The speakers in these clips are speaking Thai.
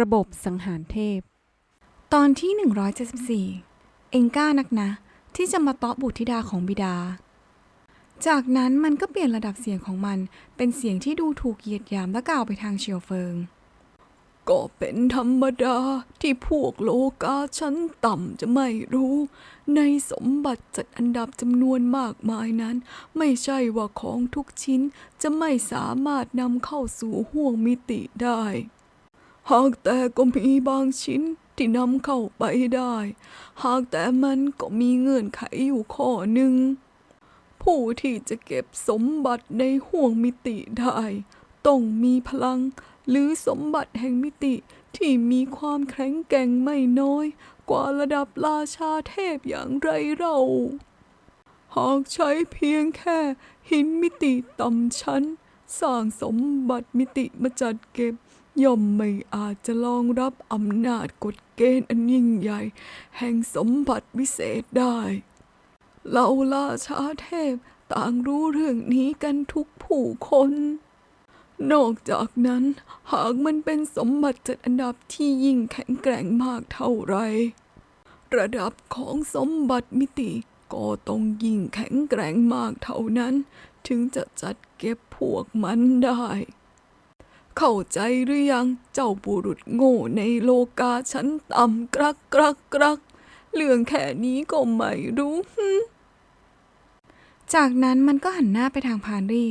ระบบสังหารเทพ ตอนที่ 174 เองกล้านักนะ ที่จะมาเตาะบุตรธิดาของบิดา จากนั้นมันก็เปลี่ยนระดับเสียงของมันเป็นเสียงที่ดูถูกเหยียดหยามและกล่าวไปทางเฉียวเฟิง ก็เป็นธรรมดาที่พวกโลกาชั้นต่ำจะไม่รู้ ในสมบัติจัดอันดับจำนวนมากมายนั้น ไม่ใช่ว่าของทุกชิ้นจะไม่สามารถนำเข้าสู่ห่วงมิติได้ หากแต่ก็มีบางชิ้นที่นำเข้าไปได้ หากแต่มันก็มีเงื่อนไขอยู่ข้อหนึ่ง ผู้ที่จะเก็บสมบัติในห่วงมิติได้ ต้องมีพลัง หรือสมบัติแห่งมิติที่มีความแข็งแกร่งไม่น้อย กว่าระดับราชาเทพอย่างไรเรา หากใช้เพียงแค่หินมิติต่ำชั้น สร้างสมบัติมิติมาจัดเก็บ ย่อมไม่อาจจะรองรับอำนาจกฎเกณฑ์อันยิ่งใหญ่ แห่งสมบัติวิเศษได้เหล่าราชาเทพต่างรู้เรื่องนี้กันทุกผู้คน นอกจากนั้น หากมันเป็นสมบัติจัดอันดับที่ยิ่งแข็งแกร่งมากเท่าไร ระดับของสมบัติมิติก็ต้องยิ่งแข็งแกร่งมากเท่านั้น ถึงจะจัดเก็บพวกมันได้ เข้าใจหรือยังเจ้าบุรุษโง่ในโลกาชั้นต่ำกรักกรักกรักเรื่องแค่นี้ก็ไม่รู้ จากนั้นมันก็หันหน้าไปทางพาลี่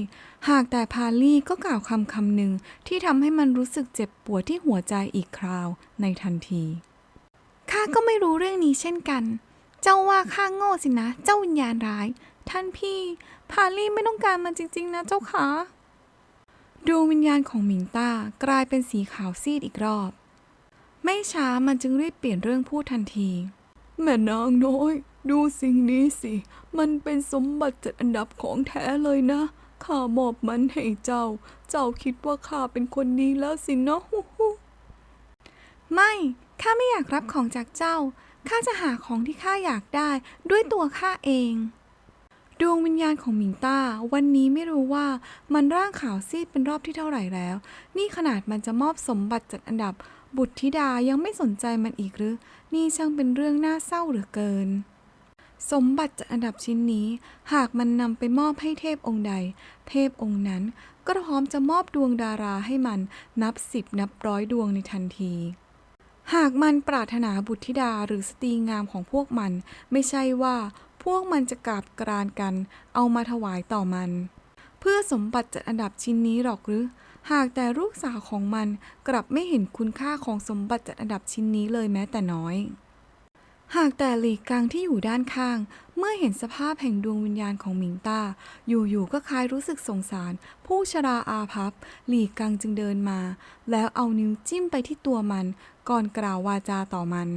หากแต่พาลี่ก็กล่าวคำคำหนึ่งที่ทำให้มันรู้สึกเจ็บปวดที่หัวใจอีกคราวในทันทีข้าก็ไม่รู้เรื่องนี้เช่นกัน เจ้าว่าข้าโง่สินะ เจ้าวิญญาณร้าย ท่านพี่ พาลี่ไม่ต้องการมันจริง ๆ นะเจ้าคะ ดวงวิญญาณของหมิงต้ากลายเป็นสีขาวซีดอีกรอบ ไม่ช้ามันจึงรีบเปลี่ยนเรื่องพูดทันที แม่นางน้อย ดูสิ่งนี้สิ มันเป็นสมบัติจัดอันดับของแท้เลยนะ ข้ามอบมันให้เจ้า เจ้าคิดว่าข้าเป็นคนดีแล้วสินะฮูฮูไม่ ข้าไม่อยากรับของจากเจ้า ข้าจะหาของที่ข้าอยากได้ด้วยตัวข้าเอง ดวงวิญญาณของหมิงต้า วันนี้ไม่รู้ว่ามันร่างขาวซีดเป็นรอบที่เท่าไหร่แล้ว นี่ขนาดมันจะมอบสมบัติจัดอันดับ บุตรธิดายังไม่สนใจมันอีกหรือ นี่ช่างเป็นเรื่องน่าเศร้าเหลือเกิน สมบัติจัดอันดับชิ้นนี้ หากมันนำไปมอบให้เทพองค์ใด เทพองค์นั้นก็พร้อมจะมอบดวงดาราให้มันนับสิบนับร้อยดวงในทันทีหากมันปรารถนาบุตรธิดาหรือสตรีงามของพวกมัน ไม่ใช่ว่า พวกมันจะกราบกรานกัน เอามาถวายต่อมัน เพื่อสมบัติจัดอันดับชิ้นนี้หรอกหรือ หากแต่ลูกสาวของมันกลับไม่เห็นคุณค่าของสมบัติจัดอันดับชิ้นนี้เลยแม้แต่น้อย หากแต่หลีกกังที่อยู่ด้านข้าง เมื่อเห็นสภาพแห่งดวงวิญญาณของหมิงต้า อยู่ๆก็คล้ายรู้สึกสงสาร ผู้ชราอาภัพหลีกกังจึงเดินมา แล้วเอานิ้วจิ้มไปที่ตัวมัน ก่อนกล่าววาจาต่อมัน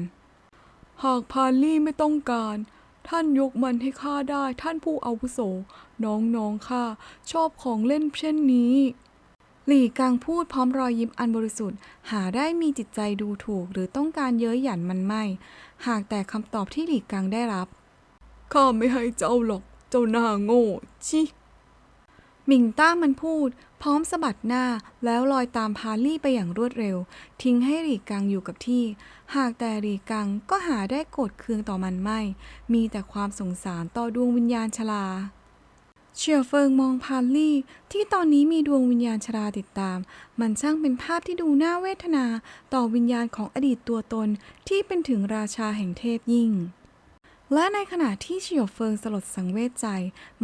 หากพาลี่ไม่ต้องการ ท่านยกมันให้ข้าได้ ท่านผู้อาวุโส น้องๆข้าชอบของเล่นเช่นนี้ หลี่กังพูดพร้อมรอยยิ้มอันบริสุทธิ์ หาได้มีจิตใจดูถูกหรือต้องการเย้ยหยันมันไม่ หากแต่คำตอบที่หลี่กังได้รับ ข้าไม่ให้เจ้าหรอก เจ้าหน้าโง่ ชิ หมิงต้ามันพูด พร้อมสะบัดหน้าแล้วลอยตามพาลี่ไปอย่างรวดเร็ว ทิ้งให้หลีกังอยู่กับที่ หากแต่หลีกังก็หาได้โกรธเคืองต่อมันไม่ มีแต่ความสงสารต่อดวงวิญญาณชราเฉียวเฟิงมองพาลี่ ที่ตอนนี้มีดวงวิญญาณชราติดตาม มันช่างเป็นภาพที่ดูน่าเวทนาต่อวิญญาณของอดีตตัวตนที่เป็นถึงราชาแห่งเทพยิ่ง และในขณะที่เฉียวเฟิงสลดสังเวชใจ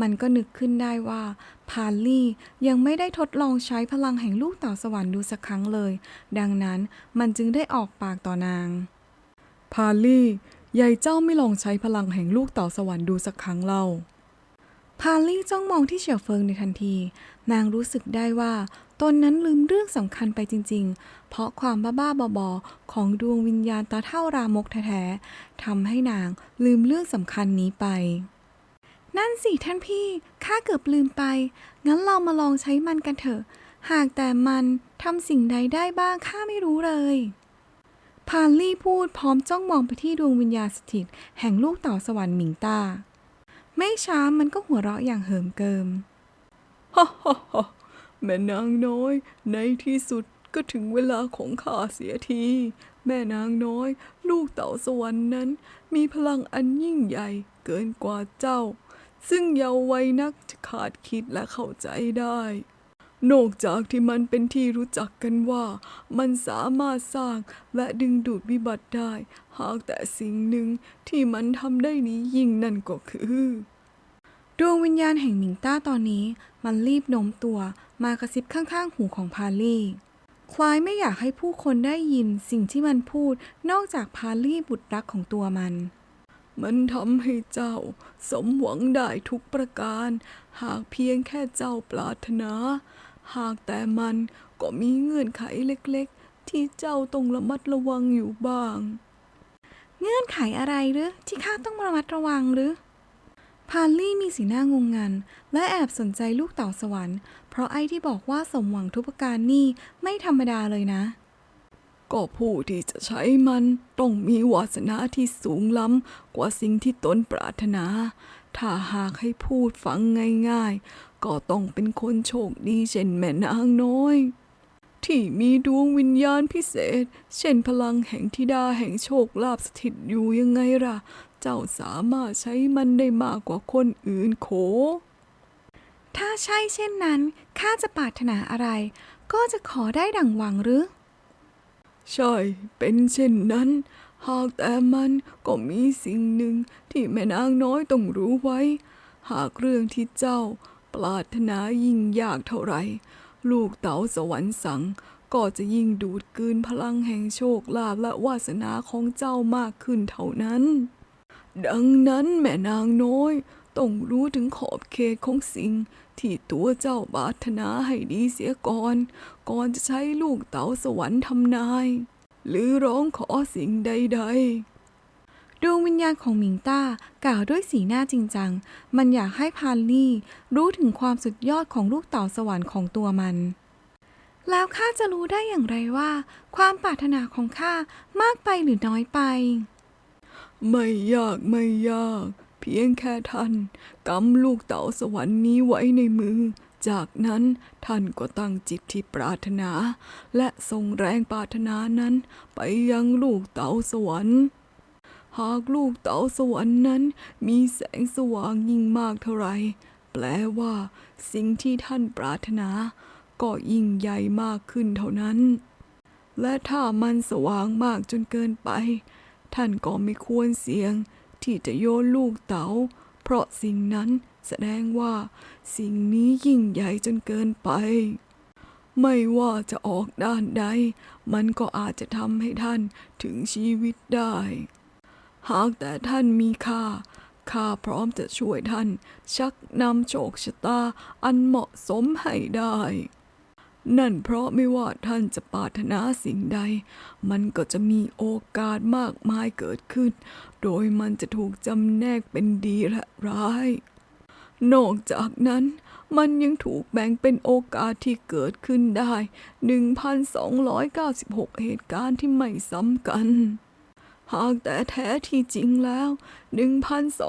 มันก็นึกขึ้นได้ว่า พาลี่ยังไม่ได้ทดลองใช้พลังแห่งลูกเต่าสวรรค์ดูสักครั้งเลย ดังนั้นมันจึงได้ออกปากต่อนาง พาลี่ยายเจ้าไม่ลองใช้พลังแห่งลูกเต่าสวรรค์ดูสักครั้งเล่าพาลี่จ้องมองที่เฉียวเฟิงในทันที นางรู้สึกได้ว่า ตนนั้นลืมเรื่องสำคัญไปจริง ๆ เพราะความบ้าๆบอๆของดวงวิญญาณตาเท่ารามกแท้ๆทำให้นางลืมเรื่องสำคัญนี้ไป นั่นสิท่านพี่ ข้าเกือบลืมไป งั้นเรามาลองใช้มันกันเถอะ หากแต่มันทำสิ่งใดได้บ้างข้าไม่รู้เลยพาลลี่พูดพร้อมจ้องมองไปที่ดวงวิญญาณสถิต แห่งลูกเต่าสวรรค์หมิงต้า ไม่ช้ามันก็หัวเราะอย่างเหิมเกิมฮ่าฮ่าฮ่า แม่นางน้อย ในที่สุดก็ถึงเวลาของข้าเสียที แม่นางน้อย ลูกเต่าสวรรค์นั้น มีพลังอันยิ่งใหญ่เกินกว่าเจ้า ซึ่งเยาว์วัยนักจะขาดคิดและเข้าใจได้ นอกจากที่มันเป็นที่รู้จักกันว่า มันสามารถสร้างและดึงดูดวิบัติได้ หากแต่สิ่งหนึ่งที่มันทำได้นี้ยิ่งนั่นก็คือ ดวงวิญญาณแห่งหมิงต้าตอนนี้มันรีบโน้มตัวมากระซิบข้างๆ หูของพาลี่คล้ายไม่อยากให้ผู้คนได้ยินสิ่งที่มันพูดนอกจากพาลี่บุตรรักของตัวมัน มันทำให้เจ้าสมหวังได้ทุกประการ หากเพียงแค่เจ้าปรารถนา หากแต่มันก็มีเงื่อนไขเล็กๆ ที่เจ้าต้องระมัดระวังอยู่บ้าง เงื่อนไขอะไรหรือที่ข้าต้องระมัดระวังหรือ พาลี่มีสีหน้างงงัน และแอบสนใจลูกเต่าสวรรค์ เพราะไอ้ที่บอกว่าสมหวังทุกประการนี่ไม่ธรรมดาเลยนะ ก็ผู้ที่จะใช้มัน ต้องมีวาสนาที่สูงล้ำกว่าสิ่งที่ตนปรารถนา ถ้าหากให้พูดฟังง่าย ๆ ก็ต้องเป็นคนโชคดีเช่นแม่นางน้อย ที่มีดวงวิญญาณพิเศษ เช่นพลังแห่งธิดาแห่งโชคลาภสถิตอยู่ยังไงล่ะ เจ้าสามารถใช้มันได้มากกว่าคนอื่นโข ถ้าใช่เช่นนั้น ข้าจะปรารถนาอะไร ก็จะขอได้ดั่งหวังหรือ ใช่ เป็นเช่นนั้น หากแต่มันก็มีสิ่งหนึ่งที่แม่นางน้อยต้องรู้ไว้ หากเรื่องที่เจ้าปรารถนายิ่งยากเท่าไหร่ ลูกเต๋าสวรรค์สัง ก็จะยิ่งดูดกืนพลังแห่งโชคลาภและวาสนาของเจ้ามากขึ้นเท่านั้น ดังนั้นแม่นางน้อย ต้องรู้ถึงขอบเขตของสิ่งที่ตัวเจ้าปรารถนาให้ดีเสียก่อน ก่อนจะใช้ลูกเต๋าสวรรค์ทำนาย หรือร้องขอสิ่งใด ดวงวิญญาณของหมิงต้ากล่าวด้วยสีหน้าจริงจัง มันอยากให้พาลลี่รู้ถึงความสุดยอดของลูกเต่าสวรรค์ของตัวมัน แล้วข้าจะรู้ได้อย่างไรว่า ความปรารถนาของข้ามากไปหรือน้อยไป ไม่ยากไม่ยาก เพียงแค่ท่านกำลูกเต๋าสวรรค์นี้ไว้ในมือ จากนั้นท่านก็ตั้งจิตที่ปรารถนา และส่งแรงปรารถนานั้นไปยังลูกเต๋าสวรรค์ หากลูกเต๋าสวรรค์นั้น มีแสงสว่างยิ่งมากเท่าไร แปลว่า สิ่งที่ท่านปรารถนา ก็ยิ่งใหญ่มากขึ้นเท่านั้น และถ้ามันสว่างมากจนเกินไป ท่านก็ไม่ควรเสี่ยง ที่จะโยนลูกเต๋า เพราะสิ่งนั้นแสดงว่า สิ่งนี้ยิ่งใหญ่จนเกินไป ไม่ว่าจะออกด้านใด มันก็อาจจะทำให้ท่านถึงชีวิตได้ หากแต่ท่านมีค่า ข้าพร้อมจะช่วยท่าน ชักนำโชคชะตาอันเหมาะสมให้ได้ นั่นเพราะไม่ว่าท่านจะปรารถนาสิ่งใด มันก็จะมีโอกาสมากมายเกิดขึ้น โดยมันจะถูกจำแนกเป็นดีและร้าย นอกจากนั้นมันยังถูกแบ่งเป็นโอกาสที่เกิดขึ้นได้ 1,296 เหตุการณ์ที่ไม่ซ้ำกัน หากแต่แท้ที่จริงแล้ว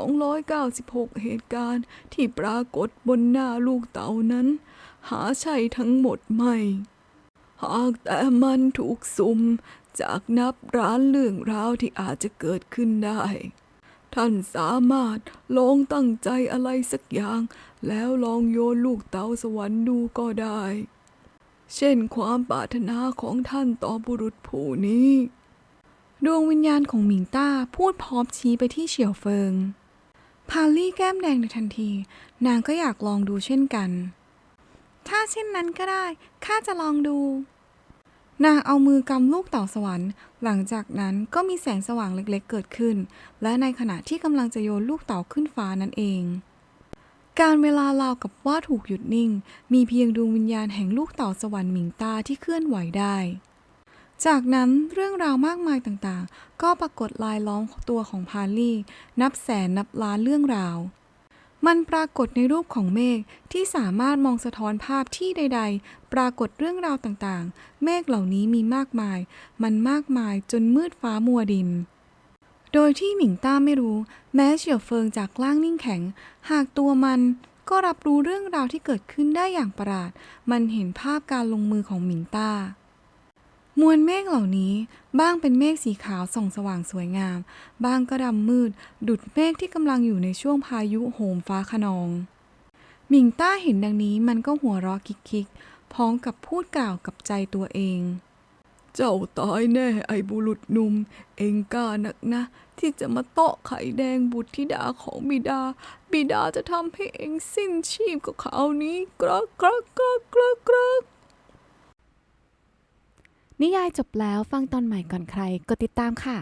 1,296 เหตุการณ์ที่ปรากฏบนหน้าลูกเต่านั้น หาใช่ทั้งหมดไม่ หากแต่มันถูกสุ่มจากนับร้านเรื่องราวที่อาจจะเกิดขึ้นได้ ท่านสามารถลองตั้งใจอะไรสักอย่าง แล้วลองโยนลูกเต๋าสวรรค์ดูก็ได้ เช่นความปรารถนาของท่านต่อบุรุษผู้นี้ ดวงวิญญาณของหมิงต้าพูดพร้อมชี้ไปที่เฉียวเฟิง พาลี่แก้มแดงในทันที นางก็อยากลองดูเช่นกัน ถ้าเช่นนั้นก็ได้ ข้าจะลองดู นางเอามือกำลูกเต่าสวรรค์ หลังจากนั้นก็มีแสงสว่างเล็กๆเกิดขึ้น และในขณะที่กำลังจะโยนลูกเต่าขึ้นฟ้านั่นเอง การเวลาราวกับว่าถูกหยุดนิ่ง มีเพียงดวงวิญญาณแห่งลูกเต่าสวรรค์หมิงต้าที่เคลื่อนไหวได้ จากนั้นเรื่องราวมากมายต่างๆ ก็ปรากฏลายล้อมตัวของพาลี่ นับแสนนับล้านเรื่องราว มันปรากฏในรูปของเมฆที่สามารถมองสะท้อนภาพที่ใด ๆ ปรากฏเรื่องราวต่างๆ เมฆเหล่านี้มีมากมาย มันมากมายจนมืดฟ้ามัวดิน โดยที่หมิงต้าไม่รู้ แม้เฉียวเฟิงจากล่างนิ่งแข็ง หากตัวมันก็รับรู้เรื่องราวที่เกิดขึ้นได้อย่างประหลาด มันเห็นภาพการลงมือของหมิงต้า มวลเมฆเหล่านี้บ้างเป็นเมฆสีขาวส่องสว่างสวยงาม บ้างก็ดำมืด ดุดเมฆที่กำลังอยู่ในช่วงพายุโหมฟ้าขนอง หมิงต้าเห็นดังนี้มันก็หัวเราะคิกๆพร้อมกับพูดกล่าวกับใจตัวเอง เจ้าตายแน่ไอ้บุรุษหนุ่ม เองกล้านักนะ ที่จะมาเตาะไข่แดงบุตรธิดาของบิดา บิดาจะทำให้เองสิ้นชีพกับเขาวนี้กรักกรักกรักกรักกรัก นิยายจบแล้วฟังตอนใหม่ก่อนใครกดติดตามค่ะ